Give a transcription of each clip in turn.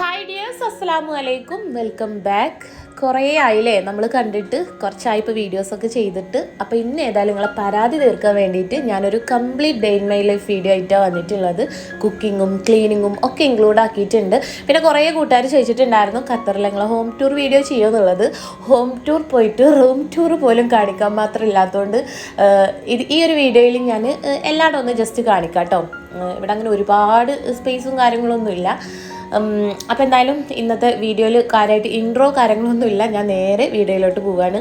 Hi dears അസ്സലാമു അലൈക്കും welcome back കുറേ ആയില്ലേ? നമ്മൾ കണ്ടിട്ട് കുറച്ചായി ഇപ്പോൾ വീഡിയോസൊക്കെ ചെയ്തിട്ട്. അപ്പോൾ ഇന്ന് ഏതായാലും നിങ്ങളെ പരാതി തീർക്കാൻ വേണ്ടിയിട്ട് ഞാനൊരു complete day in my life video ആയിട്ടാണ് വന്നിട്ടുള്ളത്. കുക്കിങ്ങും ക്ലീനിങ്ങും ഒക്കെ ഇൻക്ലൂഡ് ആക്കിയിട്ടുണ്ട്. പിന്നെ കുറേ കൂട്ടുകാർ ചോദിച്ചിട്ടുണ്ടായിരുന്നു ഖത്തറിൽ ഞങ്ങൾ ഹോം ടൂർ വീഡിയോ ചെയ്യുമെന്നുള്ളത്? ഹോം ടൂർ പോയിട്ട് റൂം ടൂർ പോലും കാണിക്കാൻ മാത്രം ഇല്ലാത്തതുകൊണ്ട് ഇത് ഈ ഒരു വീഡിയോയിൽ ഞാൻ എല്ലായിടം ഒന്ന് ജസ്റ്റ് കാണിക്കാം കേട്ടോ ഇവിടെ അങ്ങനെ ഒരുപാട് സ്പേസും കാര്യങ്ങളൊന്നുമില്ല. അപ്പോൾ എന്തായാലും ഇന്നത്തെ വീഡിയോയിൽ കാര്യമായിട്ട് ഇൻട്രോ കാര്യങ്ങളൊന്നുമില്ല. ഞാൻ നേരെ വീഡിയോയിലോട്ട് പോവാണ്.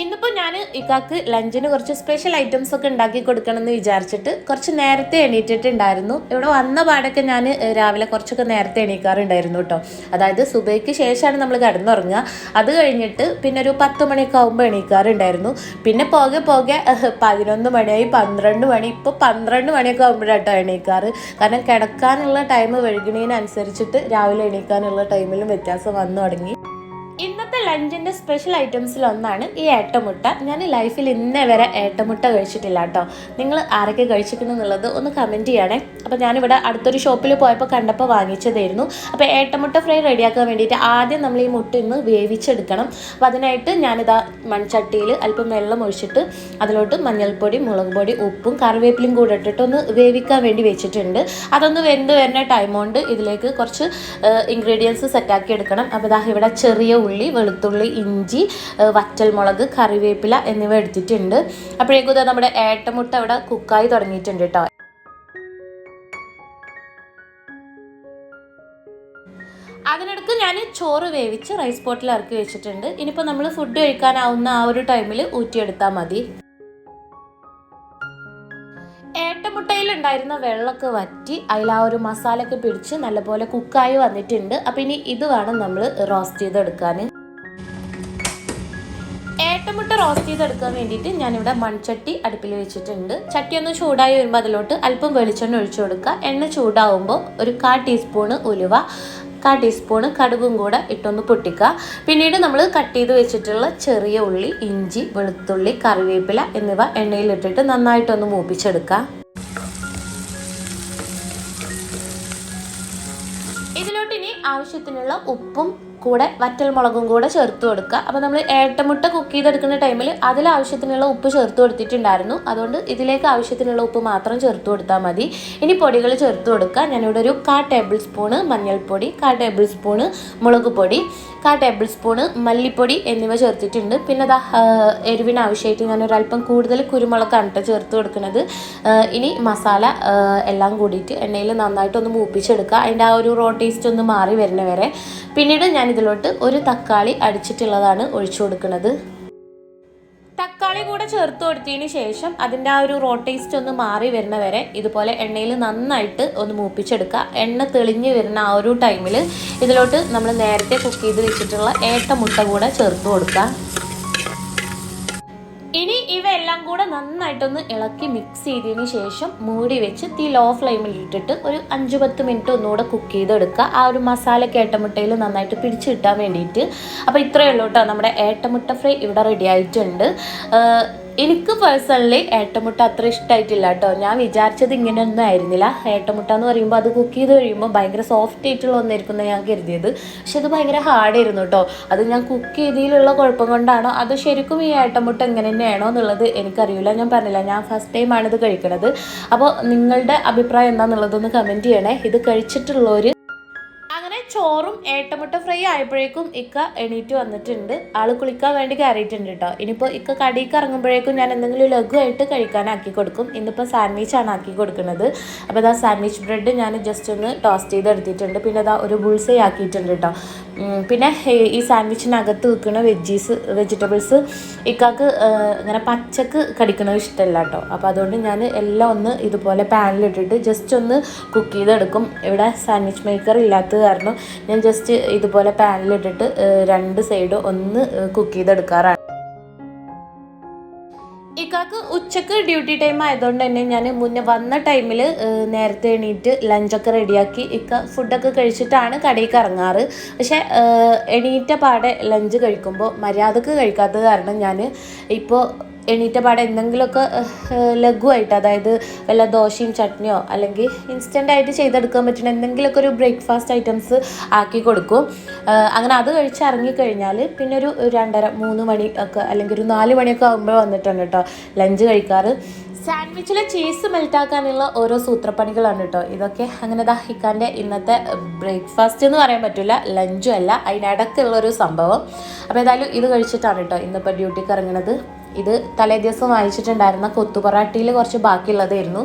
ഇന്നിപ്പോൾ ഞാൻ ഇക്കാക്ക് ലഞ്ചിന് കുറച്ച് സ്പെഷ്യൽ ഐറ്റംസ് ഒക്കെ ഉണ്ടാക്കി കൊടുക്കണം എന്ന് വിചാരിച്ചിട്ട് കുറച്ച് നേരത്തെ എണീറ്റിട്ടുണ്ടായിരുന്നു. ഇവിടെ വന്ന പാടൊക്കെ ഞാൻ രാവിലെ കുറച്ചൊക്കെ നേരത്തെ എണീക്കാറുണ്ടായിരുന്നു കേട്ടോ. അതായത് സുബൈക്ക് ശേഷമാണ് നമ്മൾ കിടന്നുറങ്ങുക. അത് കഴിഞ്ഞിട്ട് പിന്നെ ഒരു പത്ത് മണിയൊക്കെ ആകുമ്പോൾ എണീക്കാറുണ്ടായിരുന്നു. പിന്നെ പോകെ പോകെ പതിനൊന്ന് മണിയായി പന്ത്രണ്ട് മണി. ഇപ്പോൾ പന്ത്രണ്ട് മണിയൊക്കെ ആകുമ്പോഴാട്ടോ എണീക്കാറ്. കാരണം കിടക്കാനുള്ള ടൈം വഴുകണതിനനുസരിച്ചിട്ട് രാവിലെ എണീക്കാനുള്ള ടൈമിലും വ്യത്യാസം വന്നു തുടങ്ങി. ഇന്നത്തെ ലഞ്ചിന്റെ സ്പെഷ്യൽ ഐറ്റംസിൽ ഒന്നാണ് ഈ ഏട്ടമുട്ട. ഞാൻ ലൈഫിൽ ഇന്നേ വരെ ഏട്ടമുട്ട കഴിച്ചിട്ടില്ല കേട്ടോ നിങ്ങൾ ആരൊക്കെ കഴിച്ചിരിക്കുന്നു എന്നുള്ളത് ഒന്ന് കമന്റ് ചെയ്യണേ. അപ്പോൾ ഞാനിവിടെ അടുത്തൊരു ഷോപ്പിൽ പോയപ്പോൾ കണ്ടപ്പോൾ വാങ്ങിച്ചതായിരുന്നു. അപ്പോൾ ഏട്ടമുട്ട ഫ്രൈ റെഡിയാക്കാൻ വേണ്ടിയിട്ട് ആദ്യം നമ്മൾ ഈ മുട്ട ഇന്ന് വേവിച്ചെടുക്കണം. അപ്പോൾ അതിനായിട്ട് ഞാനിതാ മൺചട്ടിയിൽ അല്പം വെള്ളം ഒഴിച്ചിട്ട് അതിലോട്ട് മഞ്ഞൾപ്പൊടി മുളക് പൊടി ഉപ്പും കറിവേപ്പിലും കൂടെ ഇട്ടിട്ട് ഒന്ന് വേവിക്കാൻ വേണ്ടി വെച്ചിട്ടുണ്ട്. അതൊന്ന് വെന്ത് വരുന്ന ടൈം കൊണ്ട് ഇതിലേക്ക് കുറച്ച് ഇൻഗ്രീഡിയൻസ് സെറ്റാക്കി എടുക്കണം. അപ്പോൾ ഇതാ ഇവിടെ ചെറിയ ഉള്ളി വെളുത്തുള്ളി ഇഞ്ചി വറ്റൽമുളക് കറിവേപ്പില എന്നിവ എടുത്തിട്ടുണ്ട്. അപ്പോഴേക്കും നമ്മുടെ ഏട്ടമുട്ട അവിടെ കുക്കായി തുടങ്ങിയിട്ടുണ്ട് കേട്ടോ. അതിനിടക്ക് ഞാൻ ചോറ് വേവിച്ച് റൈസ് പോട്ടിൽ ഇറക്കി വെച്ചിട്ടുണ്ട്. ഇനിയിപ്പോൾ നമ്മൾ ഫുഡ് കഴിക്കാനാവുന്ന ആ ഒരു ടൈമിൽ ഊറ്റിയെടുത്താൽ മതി. ഏട്ടമുട്ടയിൽ ഉണ്ടായിരുന്ന വെള്ളമൊക്കെ വറ്റി അതിൽ ആ ഒരു മസാലയൊക്കെ പിടിച്ച് നല്ലപോലെ കുക്കായി വന്നിട്ടുണ്ട്. അപ്പം ഇനി ഇത് വേണം നമ്മൾ റോസ്റ്റ് ചെയ്തെടുക്കാൻ. ഏട്ടമുട്ട റോസ്റ്റ് ചെയ്തെടുക്കാൻ വേണ്ടിയിട്ട് ഞാനിവിടെ മൺചട്ടി അടുപ്പിൽ വെച്ചിട്ടുണ്ട്. ചട്ടി ഒന്ന് ചൂടായി വരുമ്പോൾ അതിലോട്ട് അല്പം വെളിച്ചെണ്ണ ഒഴിച്ചു കൊടുക്കുക. എണ്ണ ചൂടാവുമ്പോൾ ഒരു കാ ടീസ്പൂണ് ഉലുവ കാ ടീസ്പൂണ് കടുകും കൂടെ ഇട്ടൊന്ന് പൊട്ടിക്കുക. പിന്നീട് നമ്മൾ കട്ട് ചെയ്ത് വെച്ചിട്ടുള്ള ചെറിയ ഉള്ളി ഇഞ്ചി വെളുത്തുള്ളി കറിവേപ്പില എന്നിവ എണ്ണയിലിട്ടിട്ട് നന്നായിട്ടൊന്ന് മൂപ്പിച്ചെടുക്കുക. ഇതിലോട്ട് ഇനി ആവശ്യത്തിനുള്ള ഉപ്പും കൂടെ വറ്റൽ മുളകും കൂടെ ചേർത്ത് കൊടുക്കുക. അപ്പോൾ നമ്മൾ ഏട്ടമുട്ട കുക്ക് ചെയ്തെടുക്കുന്ന ടൈമിൽ അതിൽ ആവശ്യത്തിനുള്ള ഉപ്പ് ചേർത്ത് കൊടുത്തിട്ടുണ്ടായിരുന്നു. അതുകൊണ്ട് ഇതിലേക്ക് ആവശ്യത്തിനുള്ള ഉപ്പ് മാത്രം ചേർത്ത് കൊടുത്താൽ മതി. ഇനി പൊടികൾ ചേർത്ത് കൊടുക്കുക. ഞാനിവിടെ ഒരു കാ ടേബിൾ സ്പൂണ് മഞ്ഞൾപ്പൊടി കാ ടേബിൾ സ്പൂണ് മുളക് പൊടി കാ ടേബിൾ സ്പൂണ് മല്ലിപ്പൊടി എന്നിവ ചേർത്തിട്ടുണ്ട്. പിന്നെ അതാ എരിവിന് ആവശ്യമായിട്ട് ഞാൻ ഒരല്പം കൂടുതൽ കുരുമുളകാണ് ചേർത്ത് കൊടുക്കുന്നത്. ഇനി മസാല എല്ലാം കൂടിയിട്ട് എണ്ണയിൽ നന്നായിട്ടൊന്ന് മൂപ്പിച്ചെടുക്കുക. അതിന്റെ ആ ഒരു റോ ടേസ്റ്റ് ഒന്ന് മാറി വരുന്ന വരെ. പിന്നീട് ഞാൻ ഇതിലോട്ട് ഒരു തക്കാളി അടിച്ചിട്ടുള്ളതാണ് ഒഴിച്ചു കൊടുക്കുന്നത്. തക്കാളി കൂടെ ചേർത്ത് കൊടുത്തതിന് ശേഷം അതിന്റെ ആ ഒരു റോ ടേസ്റ്റ് ഒന്ന് മാറി വരുന്ന വരെ ഇതുപോലെ എണ്ണയിൽ നന്നായിട്ട് ഒന്ന് മൂപ്പിച്ചെടുക്കുക. എണ്ണ തെളിഞ്ഞ് വരുന്ന ആ ഒരു ടൈമിൽ ഇതിലോട്ട് നമ്മൾ നേരത്തെ കുക്ക് ചെയ്ത് വെച്ചിട്ടുള്ള ഏട്ട മുട്ട കൂടെ ചേർത്ത് കൊടുക്കുക. ഇനി ഇവയെല്ലാം കൂടെ നന്നായിട്ടൊന്ന് ഇളക്കി മിക്സ് ചെയ്തതിന് ശേഷം മൂടി വെച്ച് തീ ലോ ഫ്ലെയിമിൽ ഇട്ടിട്ട് ഒരു അഞ്ച് പത്ത് മിനിറ്റ് ഒന്നുകൂടെ കുക്ക് ചെയ്തെടുക്കുക. ആ ഒരു മസാല ഏട്ടമുട്ടയിൽ നന്നായിട്ട് പിടിച്ച് കിട്ടാൻ വേണ്ടിയിട്ട്. അപ്പോൾ ഇത്രയേ ഉള്ളൂ കേട്ടോ നമ്മുടെ ഏട്ടമുട്ട ഫ്രൈ ഇവിടെ റെഡി ആയിട്ടുണ്ട്. എനിക്ക് പേഴ്സണലി ഏട്ടമുട്ട അത്ര ഇഷ്ടമായിട്ടില്ല കേട്ടോ. ഞാൻ വിചാരിച്ചത് ഇങ്ങനെയൊന്നും ആയിരുന്നില്ല. ഏട്ടമുട്ട എന്ന് പറയുമ്പോൾ അത് കുക്ക് ചെയ്ത് കഴിയുമ്പോൾ ഭയങ്കര സോഫ്റ്റ് ആയിട്ടുള്ള ഒന്നായിരിക്കും ഞാൻ കരുതിയത്. പക്ഷെ അത് ഭയങ്കര ഹാർഡായിരുന്നു കേട്ടോ. അത് ഞാൻ കുക്ക് ചെയ്തതിലുള്ള കുഴപ്പം കൊണ്ടാണോ അത് ശരിക്കും ഈ ഏട്ടമുട്ട എങ്ങനെ തന്നെയാണോ എന്നുള്ളത് എനിക്കറിയില്ല. ഞാൻ പറഞ്ഞില്ല ഞാൻ ഫസ്റ്റ് ടൈമാണ് ഇത് കഴിക്കണത്. അപ്പോൾ നിങ്ങളുടെ അഭിപ്രായം എന്താണെന്നുള്ളതൊന്ന് കമന്റ് ചെയ്യണേ. ഇത് കഴിച്ചിട്ടുള്ളവർ ചോറും ഏട്ടമുട്ട ഫ്രൈ ആയപ്പോഴേക്കും ഇക്ക എണീറ്റ് വന്നിട്ടുണ്ട്. ആൾ കുളിക്കാൻ വേണ്ടി കയറിയിട്ടുണ്ട് കേട്ടോ ഇനിയിപ്പോൾ ഇക്ക കടിക്ക് ഇറങ്ങുമ്പോഴേക്കും ഞാൻ എന്തെങ്കിലും ലഘുവായിട്ട് കഴിക്കാനാക്കി കൊടുക്കും. ഇന്നിപ്പോ സാൻഡ്വിച്ച് ആണ് ആക്കി കൊടുക്കുന്നത്. അപ്പോൾ ഇതാ സാൻഡ്വിച്ച് ബ്രെഡ് ഞാൻ ജസ്റ്റ് ഒന്ന് ടോസ്റ്റ് ചെയ്ത് എടുത്തിട്ടുണ്ട്. പിന്നെ അതാ ഒരു ബുൾസൈ ആക്കിയിട്ടുണ്ട് കേട്ടോ പിന്നെ ഈ സാൻഡ്വിച്ചിനകത്ത് വെക്കുന്ന വെജീസ് വെജിറ്റബിൾസ് ഇക്കാക്ക് ഇങ്ങനെ പച്ചക്ക് കടിക്കുന്നത് ഇഷ്ടമല്ല കേട്ടോ അപ്പോൾ അതുകൊണ്ട് ഞാൻ എല്ലാം ഒന്ന് ഇതുപോലെ പാനിലിട്ടിട്ട് ജസ്റ്റ് ഒന്ന് കുക്ക് ചെയ്തെടുക്കും. ഇവിടെ സാൻഡ്വിച്ച് മേക്കർ ഇല്ലാത്തത് കാരണം ഞാൻ ജസ്റ്റ് ഇതുപോലെ പാനിലിട്ടിട്ട് രണ്ട് സൈഡും ഒന്ന് കുക്ക് ചെയ്തെടുക്കാറാണ്. ഇക്കാക്ക് ഉച്ചയ്ക്ക് ഡ്യൂട്ടി ടൈം ആയതുകൊണ്ട് തന്നെ ഞാൻ മുന്നേ വന്ന ടൈമിൽ നേരത്തെ എണീറ്റ് ലഞ്ചൊക്കെ റെഡിയാക്കി ഇക്ക ഫുഡൊക്കെ കഴിച്ചിട്ടാണ് കടയിൽ ഇറങ്ങാറ്. പക്ഷേ എണീറ്റ പാടെ ലഞ്ച് കഴിക്കുമ്പോൾ മര്യാദയ്ക്ക് കഴിക്കാത്തത് കാരണം ഞാൻ ഇപ്പോൾ എണീറ്റ പാടെ എന്തെങ്കിലുമൊക്കെ ലഘുവായിട്ട് അതായത് വല്ല ദോശയും ചട്നിയോ അല്ലെങ്കിൽ ഇൻസ്റ്റന്റ് ആയിട്ട് ചെയ്തെടുക്കാൻ പറ്റുന്ന എന്തെങ്കിലുമൊക്കെ ഒരു ബ്രേക്ക്ഫാസ്റ്റ് ഐറ്റംസ് ആക്കി കൊടുക്കും. അങ്ങനെ അത് കഴിച്ച് ഇറങ്ങിക്കഴിഞ്ഞാൽ പിന്നെ ഒരു രണ്ടര മൂന്ന് മണി ഒക്കെ അല്ലെങ്കിൽ ഒരു നാല് മണിയൊക്കെ ആകുമ്പോൾ വന്നിട്ടുണ്ട് കേട്ടോ ലഞ്ച് കഴിക്കാറ്. സാൻഡ്വിച്ചിലെ ചീസ് മെൽറ്റാക്കാനുള്ള ഓരോ സൂത്രപ്പണികളാണ് കേട്ടോ ഇതൊക്കെ അങ്ങനെ ദാഹിക്കാന്റെ ഇന്നത്തെ ബ്രേക്ക്ഫാസ്റ്റ് എന്ന് പറയാൻ പറ്റില്ല ലഞ്ചും അല്ല അതിനിടയ്ക്കുള്ള ഒരു സംഭവം. അപ്പോൾ ഏതായാലും ഇത് കഴിച്ചിട്ടാണ് കേട്ടോ ഇന്നിപ്പോൾ ഡ്യൂട്ടിക്ക് ഇറങ്ങുന്നത് ഇത് തലേ ദിവസം വാങ്ങിച്ചിട്ടുണ്ടായിരുന്ന കൊത്തുപൊറാട്ടിയിൽ കുറച്ച് ബാക്കിയുള്ളതായിരുന്നു.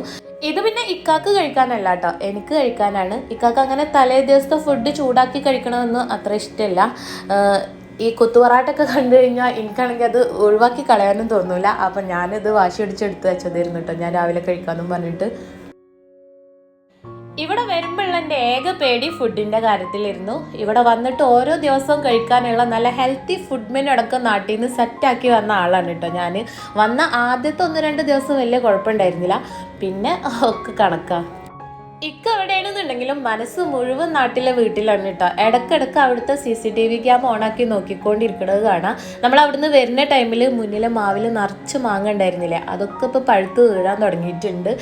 ഇത് പിന്നെ ഇക്കാക്ക് കഴിക്കാനല്ല കേട്ടോ എനിക്ക് കഴിക്കാനാണ്. ഇക്കാക്ക് അങ്ങനെ തലേ ദിവസത്തെ ഫുഡ് ചൂടാക്കി കഴിക്കണമെന്ന് അത്ര ഇഷ്ടമല്ല ഈ കുത്തുപൊറാട്ടൊക്കെ കണ്ടു കഴിഞ്ഞാൽ എനിക്കാണെങ്കിൽ അത് ഒഴിവാക്കി കളയാനും തോന്നില്ല അപ്പം ഞാനിത് വാശി അടിച്ചെടുത്ത് വെച്ചതായിരുന്നു കേട്ടോ ഞാൻ രാവിലെ കഴിക്കാമെന്നും പറഞ്ഞിട്ട് ഇവിടെ വരുമ്പോഴുള്ള എന്റെ ഏക പേടി ഫുഡിന്റെ കാര്യത്തിലിരുന്നു. ഇവിടെ വന്നിട്ട് ഓരോ ദിവസവും കഴിക്കാനുള്ള നല്ല ഹെൽത്തി ഫുഡ് മെനു അടക്കം നാട്ടിൽ നിന്ന് സെറ്റാക്കി വന്ന ആളാണ് കേട്ടോ ഞാൻ വന്ന ആദ്യത്തെ ഒന്ന് രണ്ട് ദിവസം വലിയ കുഴപ്പമുണ്ടായിരുന്നില്ല. പിന്നെ ഒക്കെ കണക്കാ. ഇക്ക എവിടെയാണെന്നുണ്ടെങ്കിലും മനസ്സ് മുഴുവൻ നാട്ടിലെ വീട്ടിലാണ് കേട്ടോ. ഇടക്കിടക്ക് അവിടുത്തെ C C T V cam ഓണാക്കി നോക്കിക്കൊണ്ടിരിക്കുന്നത് കാണാം. നമ്മൾ അവിടുന്ന് വരുന്ന ടൈമിൽ മുന്നിലെ മാവിൽ നിറച്ച് മാങ്ങ ഉണ്ടായിരുന്നില്ലേ? അതൊക്കെ ഇപ്പോൾ പഴുത്ത് വീഴാൻ തുടങ്ങിയിട്ടുണ്ട്.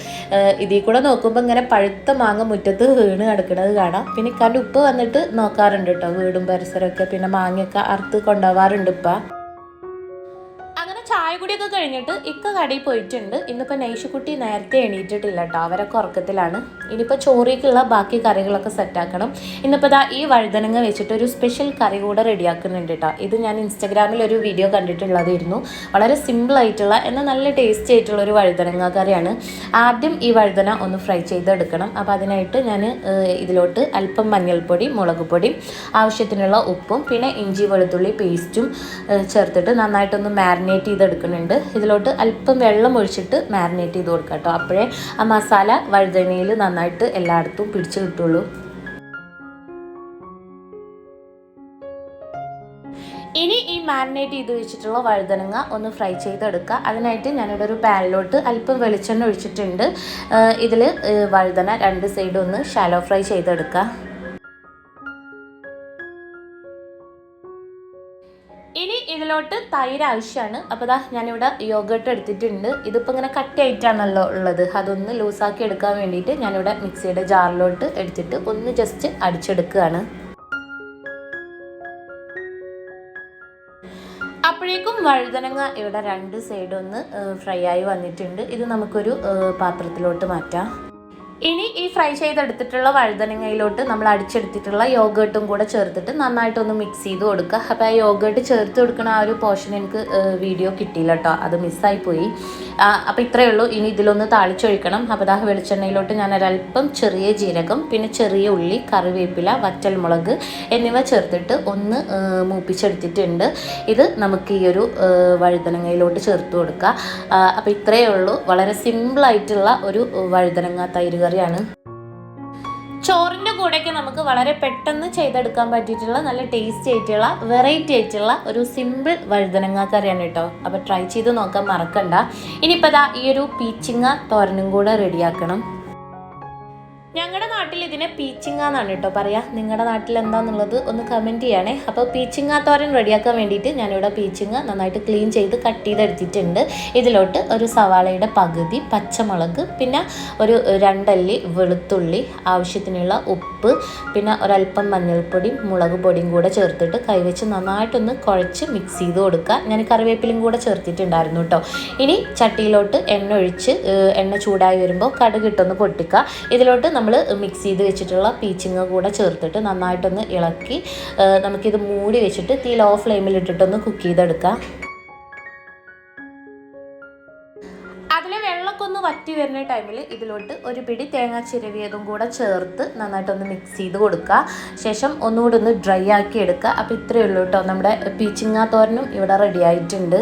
ഇതിൽ കൂടെ നോക്കുമ്പോൾ ഇങ്ങനെ പഴുത്ത മാങ്ങ മുറ്റത്ത് വീണ് കിടക്കുന്നത് കാണാം. പിന്നെ ഇക്കാന്റെ ഉപ്പ് വന്നിട്ട് നോക്കാറുണ്ട് കേട്ടോ. വീടും പരിസരമൊക്കെ പിന്നെ മാങ്ങയൊക്കെ അറുത്ത് കൊണ്ടുപോകാറുണ്ട് ഇപ്പം. കുടിയൊക്കെ കഴിഞ്ഞിട്ട് ഇക്ക കടയിൽ പോയിട്ടുണ്ട്. ഇന്നിപ്പോൾ നൈഷുക്കുട്ടി നേരത്തെ എണീറ്റിട്ടില്ല കേട്ടോ. അവരൊക്കെ ഉറക്കത്തിലാണ്. ഇനിയിപ്പോൾ ചോറിക്കുള്ള ബാക്കി കറികളൊക്കെ സെറ്റാക്കണം ഇന്നിപ്പോൾ ദാ ഈ വഴുതനങ്ങ വെച്ചിട്ട് ഒരു സ്പെഷ്യൽ കറി കൂടെ റെഡിയാക്കുന്നുണ്ട് കേട്ടോ. ഇത് ഞാൻ ഇൻസ്റ്റാഗ്രാമിൽ ഒരു വീഡിയോ കണ്ടിട്ടുള്ളതായിരുന്നു. വളരെ സിമ്പിളായിട്ടുള്ള എന്നാൽ നല്ല ടേസ്റ്റി ആയിട്ടുള്ള ഒരു വഴുതനങ്ങ കറിയാണ്. ആദ്യം ഈ വഴുതന ഒന്ന് ഫ്രൈ ചെയ്തെടുക്കണം. അപ്പോൾ അതിനായിട്ട് ഞാൻ ഇതിലോട്ട് അല്പം മഞ്ഞൾപ്പൊടി മുളക് പൊടി ആവശ്യത്തിനുള്ള ഉപ്പും പിന്നെ ഇഞ്ചി വെളുത്തുള്ളി പേസ്റ്റും ചേർത്തിട്ട് നന്നായിട്ടൊന്ന് മാരിനേറ്റ് ചെയ്തെടുക്കുന്നുണ്ട് ഇതിലോട്ട് അല്പം വെള്ളം ഒഴിച്ചിട്ട് മാരിനേറ്റ് ചെയ്ത് കൊടുക്കാം കേട്ടോ. അപ്പോഴേ ആ മസാല വഴുതനയിൽ നന്നായിട്ട് എല്ലായിടത്തും പിടിച്ചു കിട്ടുള്ളൂ. ഇനി ഈ മാരിനേറ്റ് ചെയ്ത് വെച്ചിട്ടുള്ള വഴുതനങ്ങ ഒന്ന് ഫ്രൈ ചെയ്തെടുക്കുക. അതിനായിട്ട് ഞാനിവിടെ ഒരു പാനിലോട്ട് അല്പം വെളിച്ചെണ്ണ ഒഴിച്ചിട്ടുണ്ട്. ഇതിൽ വഴുതന രണ്ട് സൈഡും ഒന്ന് ഷാലോ ഫ്രൈ ചെയ്തെടുക്കുക. ഇതിലോട്ട് തൈര് ആവശ്യമാണ്. അപ്പോൾ ദാ ഞാനിവിടെ യോഗട്ട് എടുത്തിട്ടുണ്ട്. ഇതിപ്പോൾ ഇങ്ങനെ കട്ടിയായിട്ടാണല്ലോ ഉള്ളത്. അതൊന്ന് ലൂസാക്കി എടുക്കാൻ വേണ്ടിയിട്ട് ഞാനിവിടെ മിക്സിയുടെ ജാറിലോട്ട് എടുത്തിട്ട് ഒന്ന് ജസ്റ്റ് അടിച്ചെടുക്കുകയാണ്. അപ്പോഴേക്കും വഴുതനങ്ങ ഇവിടെ രണ്ട് സൈഡ് ഒന്ന് ഫ്രൈ ആയി വന്നിട്ടുണ്ട്. ഇത് നമുക്കൊരു പാത്രത്തിലോട്ട് മാറ്റാം. ഇനി ഈ ഫ്രൈ ചെയ്തെടുത്തിട്ടുള്ള വഴുതനങ്ങയിലോട്ട് നമ്മൾ അടിച്ചെടുത്തിട്ടുള്ള യോഗേട്ടും കൂടെ ചേർത്തിട്ട് നന്നായിട്ടൊന്ന് മിക്സ് ചെയ്ത് കൊടുക്കുക. അപ്പോൾ ആ യോഗേട്ട് ചേർത്ത് കൊടുക്കുന്ന ആ ഒരു പോർഷൻ എനിക്ക് വീഡിയോ കിട്ടിയില്ല കേട്ടോ അത് മിസ്സായി പോയി. അപ്പോൾ ഇത്രയേ ഉള്ളൂ. ഇനി ഇതിലൊന്ന് താളിച്ചൊഴിക്കണം. അപ്പോൾ ദാ വെളിച്ചെണ്ണയിലോട്ട് ഞാൻ ഒരല്പം ചെറിയ ജീരകം പിന്നെ ചെറിയ ഉള്ളി കറിവേപ്പില വറ്റൽമുളക് എന്നിവ ചേർത്തിട്ട് ഒന്ന് മൂപ്പിച്ചെടുത്തിട്ടുണ്ട്. ഇത് നമുക്ക് ഈ ഒരു വഴുതനങ്ങയിലോട്ട് ചേർത്ത് കൊടുക്കുക അപ്പോൾ ഇത്രയേ ഉള്ളൂ. വളരെ സിമ്പിളായിട്ടുള്ള ഒരു വഴുതനങ്ങ തൈര് കറിയാണ്. ചോറിന്റെ കൂടെയൊക്കെ നമുക്ക് വളരെ പെട്ടെന്ന് ചെയ്തെടുക്കാൻ പറ്റിയിട്ടുള്ള നല്ല ടേസ്റ്റി ആയിട്ടുള്ള വെറൈറ്റി ആയിട്ടുള്ള ഒരു സിമ്പിൾ വഴുതനങ്ങ കറിയാണ് കേട്ടോ. അപ്പോൾ ട്രൈ ചെയ്ത് നോക്കാൻ മറക്കണ്ട. ഇനിയിപ്പോൾ ഈ ഒരു പീച്ചിങ്ങ തോരനും കൂടെ റെഡിയാക്കണം ഇതിനെ പീച്ചിങ്ങ എന്നാണ് കേട്ടോ പറയാ. നിങ്ങളുടെ നാട്ടിൽ എന്താന്നുള്ളത് ഒന്ന് കമന്റ് ചെയ്യണേ. അപ്പോൾ പീച്ചിങ്ങ തോരൻ റെഡിയാക്കാൻ വേണ്ടിയിട്ട് ഞാനിവിടെ പീച്ചിങ്ങ നന്നായിട്ട് ക്ലീൻ ചെയ്ത് കട്ട് ചെയ്തെടുത്തിട്ടുണ്ട്. ഇതിലോട്ട് ഒരു സവാളയുടെ പകുതി പച്ചമുളക് പിന്നെ ഒരു രണ്ടല്ലി വെളുത്തുള്ളി ആവശ്യത്തിനുള്ള ഉപ്പ് പിന്നെ ഒരല്പം മഞ്ഞൾപ്പൊടിയും മുളക് പൊടിയും കൂടെ ചേർത്തിട്ട് കൈവച്ച് നന്നായിട്ടൊന്ന് കുഴച്ച് മിക്സ് ചെയ്ത് കൊടുക്കുക. ഞാൻ കറിവേപ്പിലും കൂടെ ചേർത്തിട്ടുണ്ടായിരുന്നു കേട്ടോ. ഇനി ചട്ടിയിലോട്ട് എണ്ണ ഒഴിച്ച് എണ്ണ ചൂടായി വരുമ്പോൾ കടുകിട്ടൊന്ന് പൊട്ടിക്കുക. ഇതിലോട്ട് നമ്മൾ മിക്സ് ചെയ്ത് വെച്ചിട്ടുള്ള പീച്ചിങ് കൂടെ ചേർത്തിട്ട് നന്നായിട്ടൊന്ന് ഇളക്കി നമുക്കിത് മൂടി വെച്ചിട്ട് തീ ലോ ഫ്ലെയിമിൽ ഇട്ടിട്ടൊന്ന് കുക്ക് ചെയ്തെടുക്കാം. അതിലെ വെള്ളമൊക്കെ ഒന്ന് വറ്റി വരുന്ന ടൈമിൽ ഇതിലോട്ട് ഒരു പിടി തേങ്ങ ചിരവിയതും കൂടെ ചേർത്ത് നന്നായിട്ടൊന്ന് മിക്സ് ചെയ്ത് കൊടുക്കുക. ശേഷം ഒന്നുകൂടെ ഒന്ന് ഡ്രൈ ആക്കി എടുക്കുക. അപ്പോൾ ഇത്രയേ ഉള്ളൂ കേട്ടോ. നമ്മുടെ പീച്ചിങ്ങ തോരനും ഇവിടെ റെഡി ആയിട്ടുണ്ട്.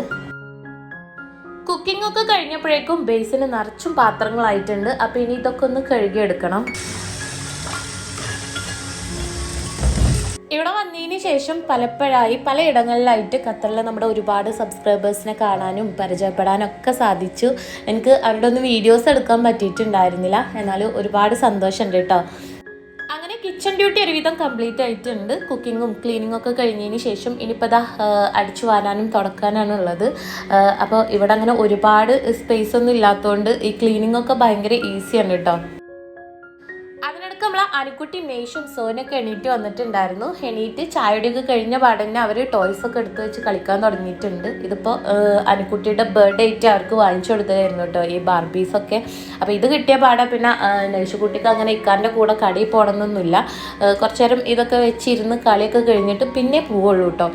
കുക്കിംഗ് ഒക്കെ കഴിഞ്ഞപ്പോഴേക്കും ബേസിന് നിറച്ചും പാത്രങ്ങളായിട്ടുണ്ട്. അപ്പോൾ ഇനി ഇതൊക്കെ ഒന്ന് കഴുകിയെടുക്കണം. ഇവിടെ വന്നതിന് ശേഷം പലപ്പോഴായി പലയിടങ്ങളിലായിട്ട് ഖത്തറിൽ നമ്മുടെ ഒരുപാട് സബ്സ്ക്രൈബേഴ്സിനെ കാണാനും പരിചയപ്പെടാനും ഒക്കെ സാധിച്ചു. എനിക്ക് അവരുടെ ഒന്നും വീഡിയോസ് എടുക്കാൻ പറ്റിയിട്ടുണ്ടായിരുന്നില്ല. എന്നാലും ഒരുപാട് സന്തോഷമുണ്ട് കേട്ടോ. അങ്ങനെ കിച്ചൺ ഡ്യൂട്ടി ഒരുവിധം കംപ്ലീറ്റ് ആയിട്ടുണ്ട്. കുക്കിങ്ങും ക്ലീനിങ്ങും ഒക്കെ കഴിഞ്ഞതിന് ശേഷം ഇനിയിപ്പോൾ ദാ അടിച്ചു വാരാനും തുടക്കാനാണ് ഉള്ളത്. അപ്പോൾ ഇവിടെ അങ്ങനെ ഒരുപാട് സ്പേസ് ഒന്നും ഇല്ലാത്തതുകൊണ്ട് ഈ ക്ലീനിങ്ങൊക്കെ ഭയങ്കര ഈസിയാണ് കേട്ടോ. അനുക്കുട്ടി മേശും സോനൊക്കെ എണീറ്റ് വന്നിട്ടുണ്ടായിരുന്നു. എണീറ്റ് ചായയുടെയൊക്കെ കഴിഞ്ഞ പാടന്നെ അവർ ടോയ്സ് ഒക്കെ എടുത്ത് വെച്ച് കളിക്കാൻ തുടങ്ങിയിട്ടുണ്ട്. ഇതിപ്പോൾ അനുക്കുട്ടിയുടെ ബർത്ത്ഡേ ആയിട്ട് അവർക്ക് വാങ്ങിച്ചു കൊടുത്തതായിരുന്നു കേട്ടോ ഈ ബാർബീസൊക്കെ അപ്പോൾ ഇത് കിട്ടിയ പാടെ പിന്നെ നേശുക്കുട്ടിക്ക് അങ്ങനെ ഇക്കാരന്റെ കൂടെ കടയിൽ പോകണമെന്നൊന്നുമില്ല. കുറച്ച് നേരം ഇതൊക്കെ വെച്ചിരുന്ന് കളിയൊക്കെ കഴിഞ്ഞിട്ട് പിന്നെ പോവുള്ളൂ കേട്ടോ.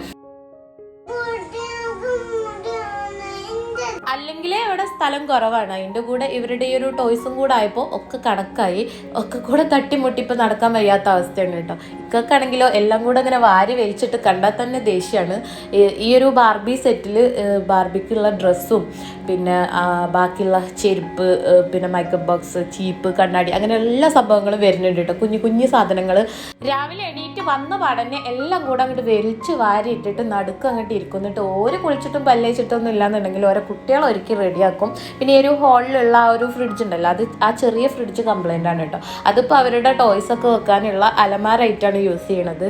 അല്ലെങ്കിലേ ഇവിടെ സ്ഥലം കുറവാണ്. അതിന്റെ കൂടെ ഇവരുടെ ഈ ഒരു ടോയ്സും കൂടെ ആയപ്പോൾ ഒക്കെ കണക്കായി. ഒക്കെ കൂടെ തട്ടിമുട്ടി ഇപ്പം നടക്കാൻ വയ്യാത്ത അവസ്ഥയാണ് കേട്ടോ. ഇക്കൊക്കെയാണെങ്കിലോ എല്ലാം കൂടെ അങ്ങനെ വാരി വലിച്ചിട്ട് കണ്ടാൽ തന്നെ ദേഷ്യമാണ് ഈ ഒരു ബാർബി സെറ്റിൽ ബാർബിക്കുള്ള ഡ്രസ്സും പിന്നെ ബാക്കിയുള്ള ചെരുപ്പ് പിന്നെ മേക്കപ്പ് ബോക്സ് ചീപ്പ് കണ്ണാടി അങ്ങനെ എല്ലാ സംഭവങ്ങളും വരുന്നുണ്ട് കേട്ടോ. കുഞ്ഞു കുഞ്ഞു സാധനങ്ങൾ രാവിലെ എണീറ്റ് വന്ന പാടന്നെ എല്ലാം കൂടെ അങ്ങോട്ട് വലിച്ച് വാരി ഇട്ടിട്ട് നടുക്ക് അങ്ങോട്ട് ഇരിക്കും. എന്നിട്ട് ഓര് കുളിച്ചിട്ടും പല്ലേച്ചിട്ടൊന്നും ഇല്ലാന്നുണ്ടെങ്കിൽ ഓരോ കുട്ടികളെ റെഡിയാക്കും. പിന്നെ ഈ ഒരു ഹോളിലുള്ള ആ ഒരു ഫ്രിഡ്ജ് ഉണ്ടല്ലോ അത് ആ ചെറിയ ഫ്രിഡ്ജ് കംപ്ലൈന്റ് ആണ് കേട്ടോ. അതിപ്പോൾ അവരുടെ ടോയ്സ് ഒക്കെ വെക്കാനുള്ള അലമാരായിട്ടാണ് യൂസ് ചെയ്യണത്.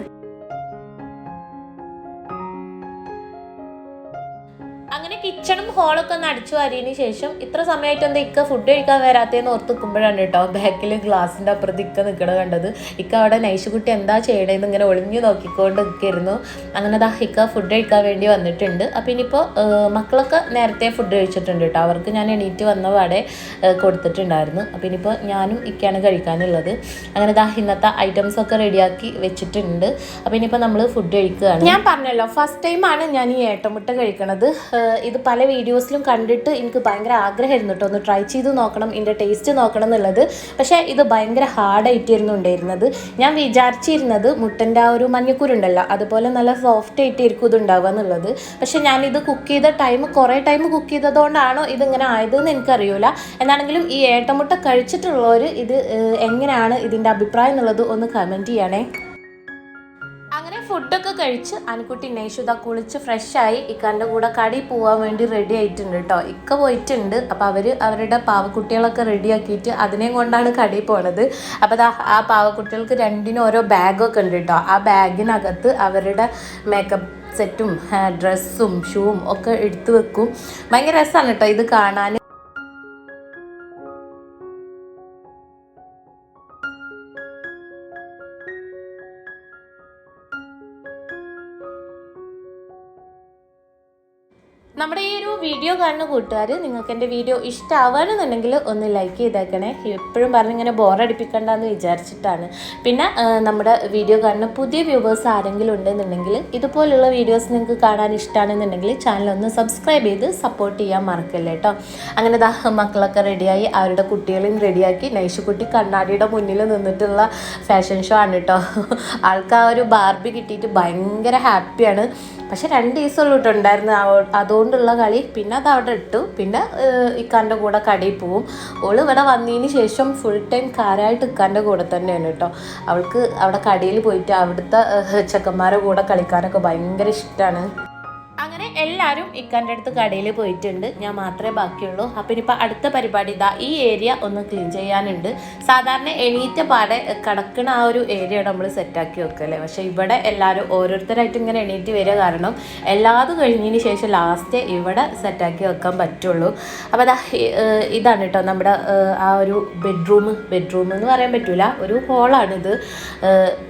ഹോളൊക്കെ ഒന്ന് അടിച്ചു വാരിയതിന് ശേഷം ഇത്ര സമയമായിട്ട് എന്താ ഇക്ക ഫുഡ് കഴിക്കാൻ വരാത്തേന്ന് ഓർത്ത് നിൽക്കുമ്പോഴാണ് കേട്ടോ ബാക്കിൽ ഗ്ലാസിന്റെ അപ്പുറത്ത് ഇക്ക നിൽക്കണ കണ്ടത്. ഇക്ക അവിടെ നൈശുകുട്ടി എന്താ ചെയ്യണേന്ന് ഇങ്ങനെ ഒളിഞ്ഞു നോക്കിക്കൊണ്ട് നിൽക്കായിരുന്നു. അങ്ങനെ ദാ ഇക്ക ഫുഡ് കഴിക്കാൻ വേണ്ടി വന്നിട്ടുണ്ട്. അപ്പം ഇനിയിപ്പോൾ മക്കളൊക്കെ നേരത്തെ ഫുഡ് കഴിച്ചിട്ടുണ്ട് കേട്ടോ. അവർക്ക് ഞാൻ എണീറ്റ് വന്ന പാടെ കൊടുത്തിട്ടുണ്ടായിരുന്നു. അപ്പം ഇനിയിപ്പോൾ ഞാനും ഇക്കയാണ് കഴിക്കാനുള്ളത്. അങ്ങനെ ദാ ഇന്നത്തെ ഐറ്റംസ് ഒക്കെ റെഡിയാക്കി വെച്ചിട്ടുണ്ട്. അപ്പം ഇനിയിപ്പോൾ നമ്മൾ ഫുഡ് കഴിക്കുകയാണ്. ഞാൻ പറഞ്ഞല്ലോ ഫസ്റ്റ് ടൈമാണ് ഞാൻ ഈ ഏട്ടമുട്ട കഴിക്കണത്. ഇത് പല വീഡിയോസിലും കണ്ടിട്ട് എനിക്ക് ഭയങ്കര ആഗ്രഹമായിരുന്നു കേട്ടോ. ഒന്ന് ട്രൈ ചെയ്ത് നോക്കണം ഇതിന്റെ ടേസ്റ്റ് നോക്കണം എന്നുള്ളത്. പക്ഷേ ഇത് ഭയങ്കര ഹാർഡായിട്ടായിരുന്നു ഉണ്ടായിരുന്നത്. ഞാൻ വിചാരിച്ചിരുന്നത് മുട്ടന്റെ ആ ഒരു മഞ്ഞക്കുരുണ്ടല്ലോ അതുപോലെ നല്ല സോഫ്റ്റ് ആയിട്ടായിരിക്കും ഇത് ഉണ്ടാവുക എന്നുള്ളത്. പക്ഷേ ഞാനിത് കുക്ക് ചെയ്ത ടൈം കുറേ ടൈം കുക്ക് ചെയ്തതുകൊണ്ടാണോ ഇതിങ്ങനെ ആയതെന്ന് എനിക്കറിയില്ല എന്നാണെങ്കിലും ഈ ഏട്ടമുട്ട കഴിച്ചിട്ടുള്ളവർ ഇത് എങ്ങനെയാണ് ഇതിന്റെ അഭിപ്രായം എന്നുള്ളത് ഒന്ന് കമന്റ് ചെയ്യണേ. ഫുഡൊക്കെ കഴിച്ച് അനുക്കുട്ടി നേശുത കുളിച്ച് ഫ്രഷായി ഇക്കാന്റെ കൂടെ കടി പോകാൻ വേണ്ടി റെഡി ആയിട്ടുണ്ട് കേട്ടോ ഇക്ക പോയിട്ടുണ്ട്. അപ്പോൾ അവർ അവരുടെ പാവക്കുട്ടികളൊക്കെ റെഡിയാക്കിയിട്ട് അതിനെയും കൊണ്ടാണ് കടി പോണത്. അപ്പോൾ ആ പാവക്കുട്ടികൾക്ക് രണ്ടിനും ഓരോ ബാഗൊക്കെ ഉണ്ട് കേട്ടോ ആ ബാഗിനകത്ത് അവരുടെ മേക്കപ്പ് സെറ്റും ഡ്രസ്സും ഷൂവും ഒക്കെ എടുത്തു വെക്കും. ഭയങ്കര രസമാണ് കേട്ടോ ഇത് കാണാൻ വീഡിയോ കാണുന്ന കൂട്ടുകാർ നിങ്ങൾക്ക് എന്റെ വീഡിയോ ഇഷ്ടമാവാണെന്നുണ്ടെങ്കിൽ ഒന്ന് ലൈക്ക് ചെയ്തേക്കണേ. എപ്പോഴും പറഞ്ഞിങ്ങനെ ബോറടിപ്പിക്കണ്ടെന്ന് വിചാരിച്ചിട്ടാണ്. പിന്നെ നമ്മുടെ വീഡിയോ കാണുന്ന പുതിയ വ്യൂവേഴ്സ് ആരെങ്കിലും ഉണ്ടെന്നുണ്ടെങ്കിൽ ഇതുപോലുള്ള വീഡിയോസ് നിങ്ങൾക്ക് കാണാൻ ഇഷ്ടമാണെന്നുണ്ടെങ്കിൽ ചാനൽ ഒന്ന് സബ്സ്ക്രൈബ് ചെയ്ത് സപ്പോർട്ട് ചെയ്യാൻ മറക്കല്ലേ കേട്ടോ അങ്ങനെ ദാ മക്കളൊക്കെ റെഡിയായി അവരുടെ കുട്ടികളെയും റെഡിയാക്കി നൈഷുക്കുട്ടി കണ്ണാടിയുടെ മുന്നിൽ നിന്നിട്ടുള്ള ഫാഷൻ ഷോ ആണ് കേട്ടോ ആൾക്ക് ഒരു ബാർബി കിട്ടിയിട്ട് ഭയങ്കര ഹാപ്പിയാണ് പക്ഷെ രണ്ട് ദിവസമുള്ളൂ അതുകൊണ്ടുള്ള കളി. പിന്നെ അത് അവിടെ ഇട്ടു. പിന്നെ ഇക്കാന്റെ കൂടെ കടയിൽ പോവും. ഓൾ ഇവിടെ വന്നതിന് ശേഷം ഫുൾ ടൈം കാരായിട്ട് ഇക്കാന്റെ കൂടെ തന്നെയാണ് കേട്ടോ. അവൾക്ക് അവിടെ കടയിൽ പോയിട്ട് അവിടുത്തെ ചെക്കന്മാരുടെ കൂടെ കളിക്കാനൊക്കെ ഭയങ്കര ഇഷ്ടമാണ് അങ്ങനെ എല്ലാവരും ഇക്കാന്റെ അടുത്ത് കടയിൽ പോയിട്ടുണ്ട്. ഞാൻ മാത്രമേ ബാക്കിയുള്ളൂ. അപ്പം ഇനിയിപ്പോൾ അടുത്ത പരിപാടി ഇതാ ഈ ഏരിയ ഒന്ന് ക്ലീൻ ചെയ്യാനുണ്ട്. സാധാരണ എണീറ്റ പാടെ കിടക്കുന്ന ആ ഒരു ഏരിയ നമ്മൾ സെറ്റാക്കി വെക്കല്ലേ? പക്ഷേ ഇവിടെ എല്ലാവരും ഓരോരുത്തരായിട്ട് ഇങ്ങനെ എണീറ്റ് വരിക കാരണം എല്ലാതും കഴിഞ്ഞതിന് ശേഷം ലാസ്റ്റ് ഇവിടെ സെറ്റാക്കി വെക്കാൻ പറ്റുള്ളൂ. അപ്പോൾ അതാ ഇതാണ് കേട്ടോ നമ്മുടെ ആ ഒരു ബെഡ്റൂം ബെഡ്റൂം എന്ന് പറയാൻ പറ്റില്ല ഒരു ഹോളാണിത്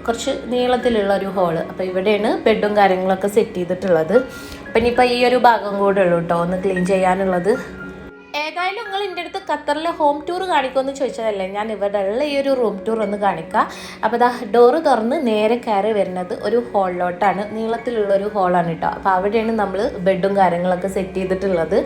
കുറച്ച് നീളത്തിലുള്ള ഒരു ഹോൾ അപ്പോൾ ഇവിടെയാണ് ബെഡും കാര്യങ്ങളൊക്കെ സെറ്റ് ചെയ്തിട്ടുള്ളത്. അപ്പം ഇനിയിപ്പോൾ ഈ ഒരു ഭാഗം കൂടെ ഉള്ളൂ കേട്ടോ ഒന്ന് ക്ലീൻ ചെയ്യാനുള്ളത്. ഏതായാലും നിങ്ങൾ എന്റെ അടുത്ത് ഖത്തറിലെ ഹോം ടൂർ കാണിക്കുമെന്ന് ചോദിച്ചതല്ലേ? ഞാൻ ഇവിടെ ഉള്ള ഈ ഒരു റൂം ടൂർ ഒന്ന് കാണിക്കാം. അപ്പോൾ ദാ ഡോറ് തുറന്ന് നേരെ കയറി വരുന്നത് ഒരു ഹോളിലോട്ടാണ് നീളത്തിലുള്ള ഒരു ഹോളാണ് കേട്ടോ. അപ്പോൾ അവിടെയാണ് നമ്മൾ ബെഡും കാര്യങ്ങളൊക്കെ സെറ്റ് ചെയ്തിട്ടുള്ളത്.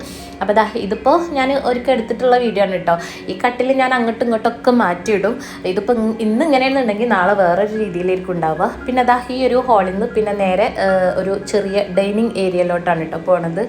അപ്പോൾ ദാ ഇതിപ്പോൾ ഞാൻ ഒരിക്കൽ എടുത്തിട്ടുള്ള വീഡിയോ ആണ് കേട്ടോ. ഈ കട്ടിൽ ഞാൻ അങ്ങോട്ടും ഇങ്ങോട്ടും ഒക്കെ മാറ്റിയിടും. ഇതിപ്പോൾ ഇന്ന് ഇങ്ങനെയാണെന്നുണ്ടെങ്കിൽ നാളെ വേറൊരു രീതിയിലായിരിക്കും ഉണ്ടാവുക. പിന്നെ അതാ ഈ ഒരു ഹോളിൽ നിന്ന് പിന്നെ നേരെ ഒരു ചെറിയ ഡൈനിങ് ഏരിയയിലോട്ടാണ് കേട്ടോ പോണത്.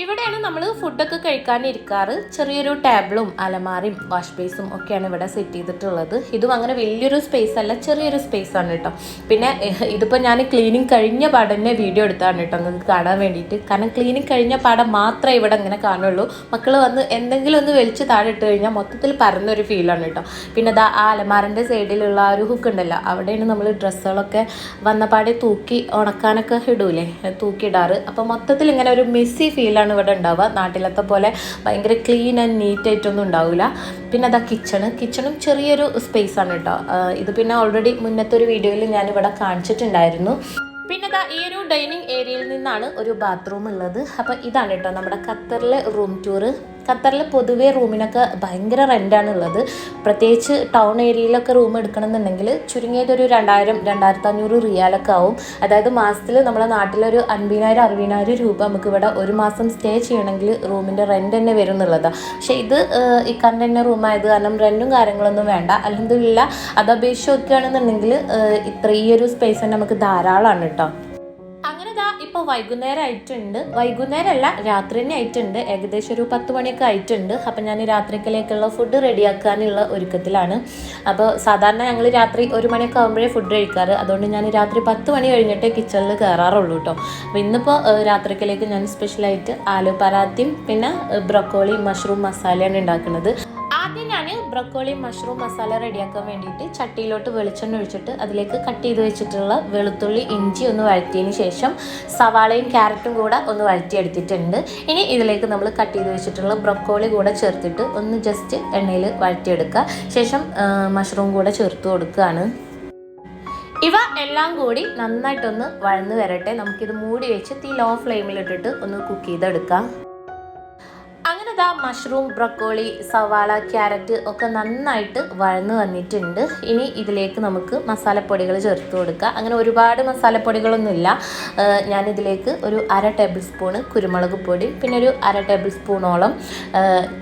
ഇവിടെയാണ് നമ്മൾ ഫുഡൊക്കെ കഴിക്കാനിരിക്കാറ്. ചെറിയൊരു ടേബിളും അലമാരയും വാഷ് ബേസും ഒക്കെയാണ് ഇവിടെ സെറ്റ് ചെയ്തിട്ടുള്ളത്. ഇതും അങ്ങനെ വലിയൊരു സ്പേസ് അല്ല ചെറിയൊരു സ്പേസ് ആണ് കേട്ടോ. പിന്നെ ഇതിപ്പോൾ ഞാൻ ക്ലീനിങ് കഴിഞ്ഞ പാടന്നെ വീഡിയോ എടുത്താണ് കേട്ടോ. നിങ്ങൾക്ക് കാണാൻ വേണ്ടിയിട്ട്. കാരണം ക്ലീനിങ് കഴിഞ്ഞ പാടം മാത്രമേ ഇവിടെ ഇങ്ങനെ കാണുള്ളൂ. മക്കൾ വന്ന് എന്തെങ്കിലും ഒന്ന് വലിച്ച് താഴെ ഇട്ട് കഴിഞ്ഞാൽ മൊത്തത്തിൽ പരന്നൊരു ഫീലാണ് കേട്ടോ. പിന്നെ ദാ ആ അലമാരന്റെ സൈഡിലുള്ള ആ ഒരു ഹുക്ക് ഉണ്ടല്ലോ. അവിടെയാണ് നമ്മൾ ഡ്രസ്സുകളൊക്കെ വന്ന പാടെ തൂക്കി ഉണക്കാനൊക്കെ ഇടൂലേ? തൂക്കിയിടാറ് അപ്പോൾ മൊത്തത്തിൽ ഇങ്ങനെ ഒരു മെസ്സി ഫീലാണ് ഇവിടെ ഉണ്ടാവുക. നാട്ടിലത്തെ പോലെ ഭയങ്കര ക്ലീൻ ആൻഡ് നീറ്റ് ആയിട്ടൊന്നും ഉണ്ടാവില്ല പിന്നെ അതാ കിച്ചണ് കിച്ചണും ചെറിയൊരു സ്പേസ് ആണ് കേട്ടോ ഇത് പിന്നെ ഓൾറെഡി മുന്നത്തെ ഒരു വീഡിയോയിൽ ഞാൻ ഇവിടെ കാണിച്ചിട്ടുണ്ടായിരുന്നു. പിന്നെ ഇതാ ഈ ഒരു ഡൈനിങ് ഏരിയയിൽ നിന്നാണ് ഒരു ബാത്റൂം ഉള്ളത്. അപ്പോൾ ഇതാണ് കേട്ടോ നമ്മുടെ ഖത്തറിലെ റൂം ടൂറ് ഖത്തറിൽ പൊതുവേ റൂമിനൊക്കെ ഭയങ്കര റെന്റാണ് ഉള്ളത് പ്രത്യേകിച്ച് ടൗൺ ഏരിയയിലൊക്കെ റൂം എടുക്കണമെന്നുണ്ടെങ്കിൽ ചുരുങ്ങിയതൊരു രണ്ടായിരം രണ്ടായിരത്തി അഞ്ഞൂറ് റിയാലൊക്കെ ആവും. അതായത് മാസത്തിൽ നമ്മുടെ നാട്ടിലൊരു അൻപതിനായിരം അറുപതിനായിരം രൂപ നമുക്ക് ഇവിടെ ഒരു മാസം സ്റ്റേ ചെയ്യണമെങ്കിൽ റൂമിന്റെ റെന്റ് തന്നെ വരും എന്നുള്ളതാണ് പക്ഷേ ഇത് കറണ്ട് തന്നെ റൂമായത് കാരണം റെന്റും കാര്യങ്ങളൊന്നും വേണ്ട. അലഹമില്ല അത് അപേക്ഷിച്ച് നോക്കുകയാണെന്നുണ്ടെങ്കിൽ ഇത്ര ഈ ഒരു സ്പേസ് തന്നെ നമുക്ക് ധാരാളമാണ് കേട്ടോ. ഇപ്പോൾ വൈകുന്നേരം ആയിട്ടുണ്ട് വൈകുന്നേരമല്ല രാത്രി തന്നെ ആയിട്ടുണ്ട് ഏകദേശം ഒരു പത്ത് മണിയൊക്കെ ആയിട്ടുണ്ട്. അപ്പം ഞാൻ രാത്രിക്കലേക്കുള്ള ഫുഡ് റെഡിയാക്കാനുള്ള ഒരുക്കത്തിലാണ്. അപ്പോൾ സാധാരണ ഞങ്ങൾ രാത്രി ഒരു മണിയൊക്കെ ആകുമ്പോഴേ ഫുഡ് കഴിക്കാറ്. അതുകൊണ്ട് ഞാൻ രാത്രി പത്ത് മണി കഴിഞ്ഞിട്ടേ കിച്ചണിൽ കയറാറുള്ളൂ കേട്ടോ അപ്പോൾ ഇന്നിപ്പോ രാത്രിക്കലേക്ക് ഞാൻ സ്പെഷ്യലായിട്ട് ആലു പരാത്തിയും പിന്നെ ബ്രൊക്കോളി മഷ്റൂം മസാലയാണ് ഉണ്ടാക്കുന്നത്. ബ്രൊക്കോളി മഷ്റൂം മസാല റെഡിയാക്കാൻ വേണ്ടിയിട്ട് ചട്ടിയിലോട്ട് വെളിച്ചെണ്ണ ഒഴിച്ചിട്ട് അതിലേക്ക് കട്ട് ചെയ്ത് വെച്ചിട്ടുള്ള വെളുത്തുള്ളി ഇഞ്ചി ഒന്ന് വഴറ്റിയതിന് ശേഷം സവാളയും ക്യാരറ്റും കൂടെ ഒന്ന് വഴറ്റിയെടുത്തിട്ടുണ്ട്. ഇനി ഇതിലേക്ക് നമ്മൾ കട്ട് ചെയ്ത് വെച്ചിട്ടുള്ള ബ്രക്കോളി കൂടെ ചേർത്തിട്ട് ഒന്ന് ജസ്റ്റ് എണ്ണയിൽ വഴറ്റിയെടുക്കുക. ശേഷം മഷ്റൂം കൂടെ ചേർത്ത് കൊടുക്കുകയാണ്. ഇവ എല്ലാം കൂടി നന്നായിട്ടൊന്ന് വഴന്ന് വരട്ടെ. നമുക്കിത് മൂടി വെച്ച് തീ ലോ ഫ്ലെയിമിലിട്ടിട്ട് ഒന്ന് കുക്ക് ചെയ്തെടുക്കാം. ദാ മഷ്റൂം ബ്രക്കോളി സവാള ക്യാരറ്റ് ഒക്കെ നന്നായിട്ട് വഴന്ന് വന്നിട്ടുണ്ട്. ഇനി ഇതിലേക്ക് നമുക്ക് മസാലപ്പൊടികൾ ചേർത്ത് കൊടുക്കുക അങ്ങനെ ഒരുപാട് മസാലപ്പൊടികളൊന്നുമില്ല. ഞാനിതിലേക്ക് ഒരു അര ടേബിൾ സ്പൂണ് കുരുമുളക് പൊടി പിന്നെ ഒരു അര ടേബിൾ സ്പൂണോളം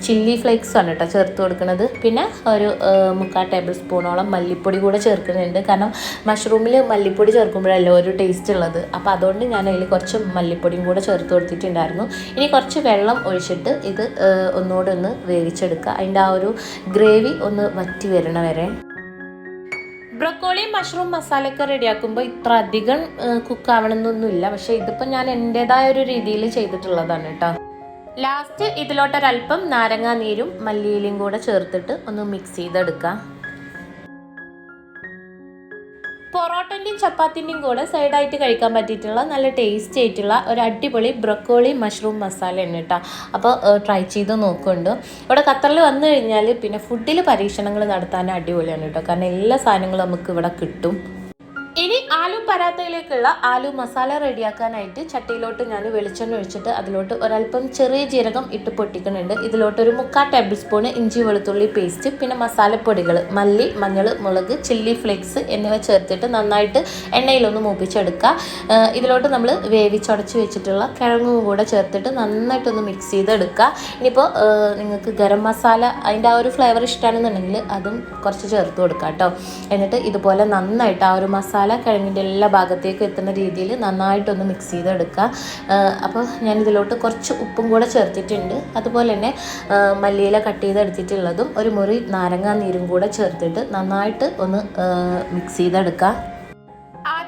ചില്ലി ഫ്ലേക്സ് ആണ് കേട്ടോ ചേർത്ത് കൊടുക്കുന്നത്. പിന്നെ ഒരു മുക്കാൽ ടേബിൾ സ്പൂണോളം മല്ലിപ്പൊടി കൂടെ ചേർക്കുന്നുണ്ട്. കാരണം മഷ്റൂമിൽ മല്ലിപ്പൊടി ചേർക്കുമ്പോഴല്ലോ ഒരു ടേസ്റ്റ് ഉള്ളത്. അപ്പോൾ അതുകൊണ്ട് ഞാൻ അതിൽ കുറച്ച് മല്ലിപ്പൊടിയും കൂടെ ചേർത്ത് കൊടുത്തിട്ടുണ്ടായിരുന്നു. ഇനി കുറച്ച് വെള്ളം ഒഴിച്ചിട്ട് ഇത് ഒന്നുകൂടെ ഒന്ന് വേവിച്ചെടുക്കുക. അതിന്റെ ആ ഒരു ഗ്രേവി ഒന്ന് വറ്റി വരണ വരെ. ബ്രക്കോളി മഷ്റൂം മസാലയൊക്കെ റെഡിയാക്കുമ്പോൾ ഇത്ര അധികം കുക്ക് ആവണമെന്നൊന്നുമില്ല. പക്ഷേ ഇതിപ്പോൾ ഞാൻ എന്റെതായ ഒരു രീതിയിൽ ചെയ്തിട്ടുള്ളതാണ് കേട്ടോ. ലാസ്റ്റ് ഇതിലോട്ടൊരൽപ്പം നാരങ്ങാ നീരും മല്ലിയിലയും കൂടെ ചേർത്തിട്ട് ഒന്ന് മിക്സ് ചെയ്തെടുക്കാം. പൊറോട്ടന്റെയും ചപ്പാത്തിന്റെയും കൂടെ സൈഡായിട്ട് കഴിക്കാൻ പറ്റിയിട്ടുള്ള നല്ല ടേസ്റ്റി ആയിട്ടുള്ള ഒരു അടിപൊളി ബ്രക്കോളി മഷ്റൂം മസാല ആണ് കേട്ടോ. അപ്പോൾ ട്രൈ ചെയ്ത് നോക്കുന്നുണ്ട്. ഇവിടെ ഖത്തറിൽ വന്നു കഴിഞ്ഞാൽ പിന്നെ ഫുഡിൽ പരീക്ഷണങ്ങൾ നടത്താൻ അടിപൊളിയാണ് കേട്ടോ. കാരണം എല്ലാ സാധനങ്ങളും നമുക്ക് ഇവിടെ കിട്ടും. പരാത്തയിലേക്കുള്ള ആലു മസാല റെഡിയാക്കാനായിട്ട് ചട്ടിയിലോട്ട് ഞാൻ വെളിച്ചെണ്ണ ഒഴിച്ചിട്ട് അതിലോട്ട് ഒരല്പം ചെറിയ ജീരകം ഇട്ട് പൊട്ടിക്കുന്നുണ്ട്. ഇതിലോട്ട് ഒരു മുക്കാൽ ടേബിൾ സ്പൂൺ ഇഞ്ചി വെളുത്തുള്ളി പേസ്റ്റ് പിന്നെ മസാലപ്പൊടികൾ മല്ലി മഞ്ഞൾ മുളക് ചില്ലി ഫ്ലേക്സ് എന്നിവ ചേർത്തിട്ട് നന്നായിട്ട് എണ്ണയിലൊന്ന് മൂപ്പിച്ചെടുക്കുക. ഇതിലോട്ട് നമ്മൾ വേവിച്ചുടച്ച് വെച്ചിട്ടുള്ള കിഴങ്ങും കൂടെ ചേർത്തിട്ട് നന്നായിട്ടൊന്ന് മിക്സ് ചെയ്തെടുക്കുക. ഇനിയിപ്പോൾ നിങ്ങൾക്ക് ഗരം മസാല അതിന്റെ ആ ഒരു ഫ്ലേവർ ഇഷ്ടമാണെന്നുണ്ടെങ്കിൽ അതും കുറച്ച് ചേർത്ത് കൊടുക്കുക കേട്ടോ. എന്നിട്ട് ഇതുപോലെ നന്നായിട്ട് ആ ഒരു മസാല കിഴങ്ങിന്റെ ഭാഗത്തേക്കും എത്തുന്ന രീതിയിൽ നന്നായിട്ടൊന്ന് മിക്സ് ചെയ്തെടുക്കുക. അപ്പോൾ ഞാൻ ഇതിലോട്ട് കുറച്ച് ഉപ്പും കൂടെ ചേർത്തിട്ടുണ്ട്. അതുപോലെ തന്നെ മല്ലിയില കട്ട് ചെയ്തെടുത്തിട്ടുള്ളതും ഒരു മുറി നാരങ്ങാ നീരും കൂടെ ചേർത്തിട്ട് നന്നായിട്ട് ഒന്ന് മിക്സ് ചെയ്തെടുക്കുക.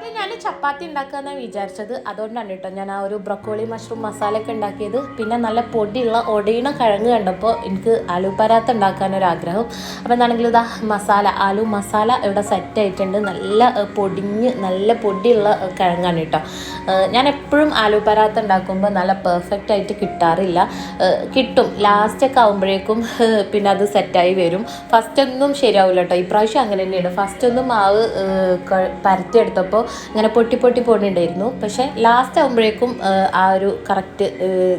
ആദ്യം ഞാൻ ചപ്പാത്തി ഉണ്ടാക്കാന്നാണ് വിചാരിച്ചത്. അതുകൊണ്ടാണ് കേട്ടോ ഞാൻ ആ ഒരു ബ്രക്കോളി മഷ്റൂം മസാല ഒക്കെ ഉണ്ടാക്കിയത്. പിന്നെ നല്ല പൊടിയുള്ള ഒടയണ കിഴങ്ങ് കണ്ടപ്പോൾ എനിക്ക് ആലു പരാത്ത ഉണ്ടാക്കാനൊരാഗ്രഹം. അപ്പോൾ എന്താണെങ്കിലും ഇതാ മസാല ആലു മസാല ഇവിടെ സെറ്റ് ആയിട്ടുണ്ട്. നല്ല പൊടിഞ്ഞ് നല്ല പൊടിയുള്ള കിഴങ്ങാണ് കേട്ടോ. ഞാൻ എപ്പോഴും ആലു പരാത്ത ഉണ്ടാക്കുമ്പോൾ നല്ല പെർഫെക്റ്റ് ആയിട്ട് കിട്ടാറില്ല. കിട്ടും. ലാസ്റ്റൊക്കെ ആകുമ്പോഴേക്കും പിന്നെ അത് സെറ്റായി വരും. ഫസ്റ്റ് ഒന്നും ശരിയാവില്ല കേട്ടോ ഇപ്രാവശ്യം അങ്ങനെ തന്നെയാണ്. ഫസ്റ്റ് ഒന്നും മാവ് പരത്തിയെടുത്തപ്പോൾ ഇങ്ങനെ പൊട്ടി പൊട്ടി പോണിണ്ടായിരുന്നു. പക്ഷേ ലാസ്റ്റ് ആകുമ്പോഴേക്കും ആ ഒരു കറക്റ്റ്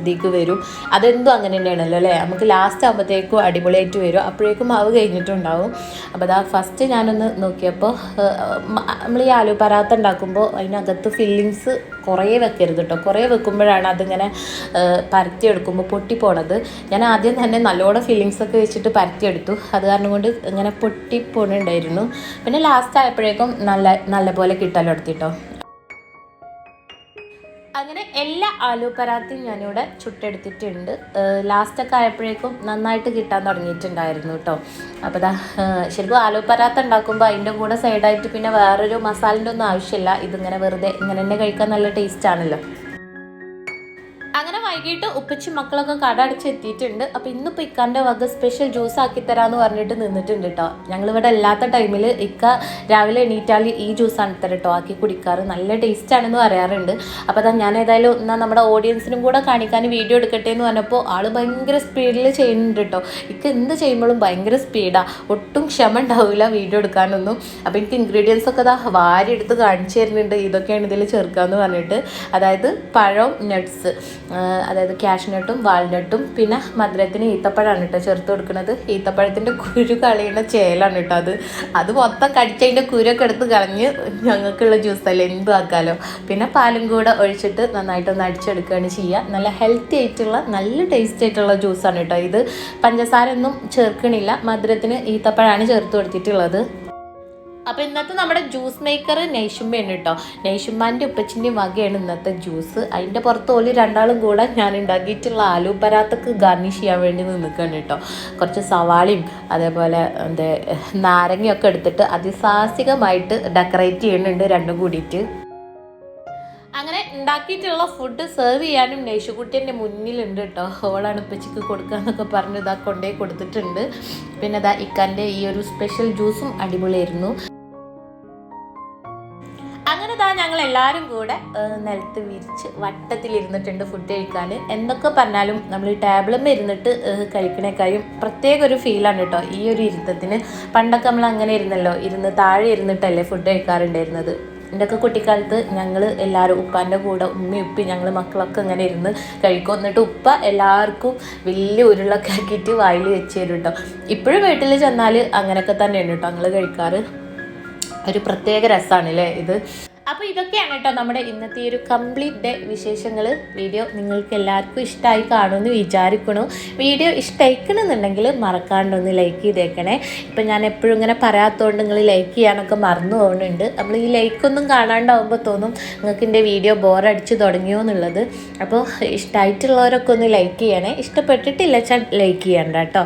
ഇതിക്ക് വരും. അതെന്തും അങ്ങനെ തന്നെയാണല്ലോ അല്ലേ നമുക്ക് ലാസ്റ്റ് ആകുമ്പോഴത്തേക്കും അടിപൊളിയായിട്ട് വരും. അപ്പോഴേക്കും മാവ് കഴിഞ്ഞിട്ടുണ്ടാവും. അപ്പോൾ അതാ ഫസ്റ്റ് ഞാനൊന്ന് നോക്കിയപ്പോൾ നമ്മൾ ഈ ആലു പരാത്ത ഉണ്ടാക്കുമ്പോൾ അതിനകത്ത് ഫില്ലിങ്സ് കുറേ വെക്കരുത് കേട്ടോ കുറേ വെക്കുമ്പോഴാണ് അതിങ്ങനെ പരത്തിയെടുക്കുമ്പോൾ പൊട്ടിപ്പോണത്. ഞാൻ ആദ്യം തന്നെ നല്ലോണം ഫീലിങ്സ് ഒക്കെ വെച്ചിട്ട് പരത്തിയെടുത്തു. അത് കാരണം കൊണ്ട് ഇങ്ങനെ പൊട്ടിപ്പോണുണ്ടായിരുന്നു. പിന്നെ ലാസ്റ്റ് ആയപ്പോഴേക്കും നല്ല നല്ല പോലെ കിട്ടലെടുത്തിട്ടോ എല്ലാ ആലു പരാത്തിയും ഞാനിവിടെ ചുട്ടെടുത്തിട്ടുണ്ട്. ലാസ്റ്റൊക്കെ ആയപ്പോഴേക്കും നന്നായിട്ട് കിട്ടാൻ തുടങ്ങിയിട്ടുണ്ടായിരുന്നു കേട്ടോ അപ്പോൾ ദാ ശരിക്കും ആലു പരാത്ത ഉണ്ടാക്കുമ്പോൾ അതിന്റെ കൂടെ സൈഡായിട്ട് പിന്നെ വേറൊരു മസാലിന്റെ ഒന്നും ആവശ്യമില്ല. ഇതിങ്ങനെ വെറുതെ ഇങ്ങനെ തന്നെ കഴിക്കാൻ നല്ല ടേസ്റ്റ് ആണല്ലോ. വൈകിട്ട് ഉപ്പച്ചി മക്കളൊക്കെ കട അടച്ചെത്തിയിട്ടുണ്ട്. അപ്പോൾ ഇന്നിപ്പോൾ ഇക്കാന്റെ വക സ്പെഷ്യൽ ജ്യൂസ് ആക്കി തരാന്ന് പറഞ്ഞിട്ട് നിന്നിട്ടുണ്ട് കേട്ടോ ഞങ്ങളിവിടെ അല്ലാത്ത ടൈമിൽ ഇക്ക രാവിലെ എണീറ്റാൽ ഈ ജ്യൂസാണ് തരാം കേട്ടോ ആക്കി കുടിക്കാറ്. നല്ല ടേസ്റ്റ് ആണെന്ന് പറയാറുണ്ട്. അപ്പോൾ അതാ ഞാൻ ഏതായാലും എന്നാൽ നമ്മുടെ ഓഡിയൻസിനും കൂടെ കാണിക്കാൻ വീഡിയോ എടുക്കട്ടെ എന്ന് പറഞ്ഞപ്പോൾ ആൾ ഭയങ്കര സ്പീഡിൽ ചെയ്യുന്നുണ്ട് കേട്ടോ ഇക്ക എന്ത് ചെയ്യുമ്പോഴും ഭയങ്കര സ്പീഡാ ഒട്ടും ക്ഷമ ഉണ്ടാവില്ല വീഡിയോ എടുക്കാനൊന്നും. അപ്പോൾ എനിക്ക് ഇൻഗ്രീഡിയൻസ് ഒക്കെ ഇതാ വാരി എടുത്ത് കാണിച്ചു തരുന്നുണ്ട്. ഇതൊക്കെയാണ് ഇതിൽ ചേർക്കാന്ന് പറഞ്ഞിട്ട്. അതായത് പഴം നട്ട്സ് അതായത് ക്യാഷ്നട്ടും വാൾനട്ടും പിന്നെ മധുരത്തിന് ഈത്തപ്പഴമാണ് കേട്ടോ ചേർത്ത് കൊടുക്കുന്നത് ഈത്തപ്പഴത്തിന്റെ കുരു കളയുന്ന ചേലാണ് കേട്ടോ അത്. അത് മൊത്തം കടിച്ചതിന്റെ കുരൊക്കെ എടുത്ത് കളഞ്ഞ് ഞങ്ങൾക്കുള്ള ജ്യൂസ് ജ്യൂസല്ലേ എന്തും ആക്കാലോ. പിന്നെ പാലും കൂടെ ഒഴിച്ചിട്ട് നന്നായിട്ടൊന്ന് അടിച്ചെടുക്കുകയാണ് ചെയ്യുക. നല്ല ഹെൽത്തി ആയിട്ടുള്ള നല്ല ടേസ്റ്റ് ആയിട്ടുള്ള ജ്യൂസാണ് കേട്ടോ ഇത്. പഞ്ചസാര ഒന്നും ചേർക്കണില്ല. മധുരത്തിന് ഈത്തപ്പഴമാണ് ചേർത്ത് കൊടുത്തിട്ടുള്ളത്. അപ്പോൾ ഇന്നത്തെ നമ്മുടെ ജ്യൂസ് മേക്കർ നൈഷുമ്മയാണ് കേട്ടോ. നെയ്ഷുമ്മാന്റെ ഉപ്പച്ചിന്റെയും വകയാണ് ഇന്നത്തെ ജ്യൂസ് അതിന്റെ പുറത്ത് ഓൽ രണ്ടാളും കൂടെ ഞാൻ ഉണ്ടാക്കിയിട്ടുള്ള ആലു പരാത്തക്ക് ഗാർണിഷ് ചെയ്യാൻ വേണ്ടി നിൽക്കുകയാണ് കേട്ടോ. കുറച്ച് സവാളയും അതേപോലെ എന്താ നാരങ്ങയൊക്കെ എടുത്തിട്ട് അതിസാഹസികമായിട്ട് ഡെക്കറേറ്റ് ചെയ്യുന്നുണ്ട് രണ്ടും കൂടിയിട്ട്. അങ്ങനെ ഉണ്ടാക്കിയിട്ടുള്ള ഫുഡ് സെർവ് ചെയ്യാനും നെയ്ഷുകുട്ടിന്റെ മുന്നിലുണ്ട് കേട്ടോ. ഓളാണ് ഉപ്പച്ചിക്ക് കൊടുക്കാന്നൊക്കെ പറഞ്ഞ് ഇതാ കൊണ്ടേ കൊടുത്തിട്ടുണ്ട്. പിന്നെ ഇതാ ഇക്കാന്റെ ഈ ഒരു സ്പെഷ്യൽ ജ്യൂസും അടിപൊളിയായിരുന്നു. അങ്ങനെ ഞങ്ങൾ എല്ലാവരും കൂടെ നിലത്ത് വിരിച്ച് വട്ടത്തിലിരുന്നിട്ടുണ്ട് ഫുഡ് കഴിക്കാൻ. എന്തൊക്കെ പറഞ്ഞാലും നമ്മൾ ഈ ടേബിളുമ്മ ഇരുന്നിട്ട് ഏഹ്, കഴിക്കണേക്കാളും പ്രത്യേക ഒരു ഫീലാണ് കേട്ടോ ഈ ഒരു ഇരുത്തത്തിന്. പണ്ടൊക്കെ നമ്മൾ അങ്ങനെ ഇരുന്നല്ലോ ഇരുന്ന് താഴെ ഇരുന്നിട്ടല്ലേ ഫുഡ് കഴിക്കാറുണ്ടായിരുന്നത്. എന്റെയൊക്കെ കുട്ടിക്കാലത്ത് ഞങ്ങൾ എല്ലാവരും ഉപ്പാന്റെ കൂടെ ഉമ്മയും ഉപ്പി ഞങ്ങൾ മക്കളൊക്കെ ഇങ്ങനെ ഇരുന്ന് കഴിക്കും. എന്നിട്ട് ഉപ്പ എല്ലാവർക്കും വലിയ ഉരുളൊക്കെ ആക്കിയിട്ട് വായിൽ വെച്ച് തരും കേട്ടോ ഇപ്പോഴും വീട്ടിൽ ചെന്നാൽ അങ്ങനെയൊക്കെ തന്നെയാണ് കേട്ടോ ഞങ്ങൾ കഴിക്കാറ്. ഒരു പ്രത്യേക രസമാണ് അല്ലേ ഇത്. അപ്പോൾ ഇതൊക്കെയാണ് കേട്ടോ നമ്മുടെ ഇന്നത്തെ ഒരു കംപ്ലീറ്റ് ഡേ വിശേഷങ്ങൾ വീഡിയോ നിങ്ങൾക്ക് എല്ലാവർക്കും ഇഷ്ടമായി കാണുമെന്ന് വിചാരിക്കണു വീഡിയോ ഇഷ്ടമായിക്കണമെന്നുണ്ടെങ്കിൽ മറക്കാണ്ടൊന്ന് ലൈക്ക് ചെയ്തേക്കണേ. ഇപ്പം ഞാൻ എപ്പോഴും ഇങ്ങനെ പറയാത്തതുകൊണ്ട് നിങ്ങൾ ലൈക്ക് ചെയ്യാനൊക്കെ മറന്നു പോകുന്നുണ്ട്. നമ്മൾ ഈ ലൈക്കൊന്നും കാണാണ്ടാവുമ്പോൾ തോന്നും നിങ്ങൾക്ക് എന്റെ വീഡിയോ ബോറടിച്ച് തുടങ്ങിയോ എന്നുള്ളത് അപ്പോൾ ഇഷ്ടമായിട്ടുള്ളവരൊക്കെ ഒന്ന് ലൈക്ക് ചെയ്യണേ. ഇഷ്ടപ്പെട്ടിട്ടില്ല വെച്ചാൽ ലൈക്ക് ചെയ്യണ്ട കേട്ടോ.